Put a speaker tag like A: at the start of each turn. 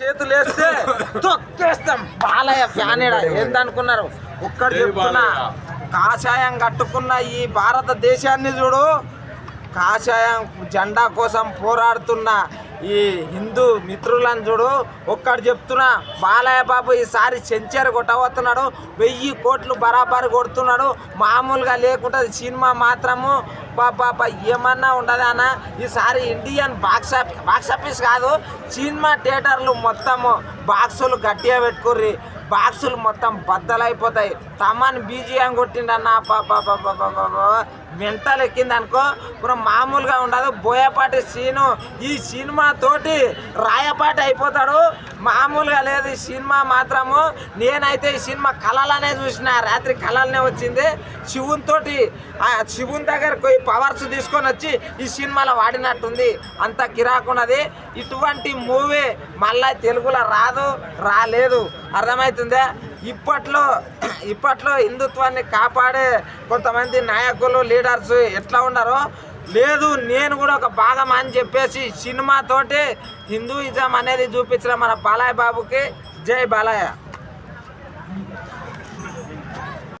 A: చేతులు వేస్తే తొక్కేస్తాం. బాలయ్య ఫ్యాన్ ఈడ ఏందనుకున్నారు? ఒక్కడు చెప్తున్నా కాషాయం కట్టుకున్న ఈ భారతదేశాన్ని చూడు. కాషాయం జెండా కోసం పోరాడుతున్న ఈ హిందూ మిత్రులను చూడు ఒక్కడు చెప్తున్నా బాలయ్య బాబు ఈసారి సెంచరీ కొట్టబోతున్నాడు వెయ్యి కోట్లు బరాబర్ కొడుతున్నాడు మామూలుగా లేకుండా సినిమా మాత్రము. బాబా ఏమన్నా ఉండదానా ఈసారి Indian box office box office కాదు సినిమా థియేటర్లు మొత్తము బాక్సులు గట్టిగా పెట్టుకుర్రి. బాక్సులు మొత్తం బద్దలైపోతాయి. తమన్ బీజియం కొట్టిండన్న మెంటల్ ఎక్కింది అనుకో ఇప్పుడు మామూలుగా ఉండదు. బోయపాటి సీను ఈ సినిమా తోటి రాయపాటి అయిపోతాడు. మామూలుగా లేదు. ఈ సినిమా మాత్రము నేనైతే ఈ సినిమా కళలనే చూసిన. రాత్రి కళలనే వచ్చింది. శివునితోటి ఆ శివుని దగ్గర పోయి పవర్స్ తీసుకొని వచ్చి ఈ సినిమాలో వాడినట్టుంది. అంత కిరాకున్నది. ఇటువంటి మూవీ మళ్ళీ తెలుగులో రాదు రాలేదు. అర్థమవుతుందా? ఇప్పట్లో ఇప్పట్లో హిందుత్వాన్ని కాపాడే కొంతమంది నాయకులు లీడర్స్ ఎట్లా ఉన్నారో లేదు నేను కూడా ఒక భాగం అని చెప్పేసి సినిమాతోటి హిందూయిజం అనేది చూపించిన మన బాలయ్య బాబుకి. జై బాలయ్య.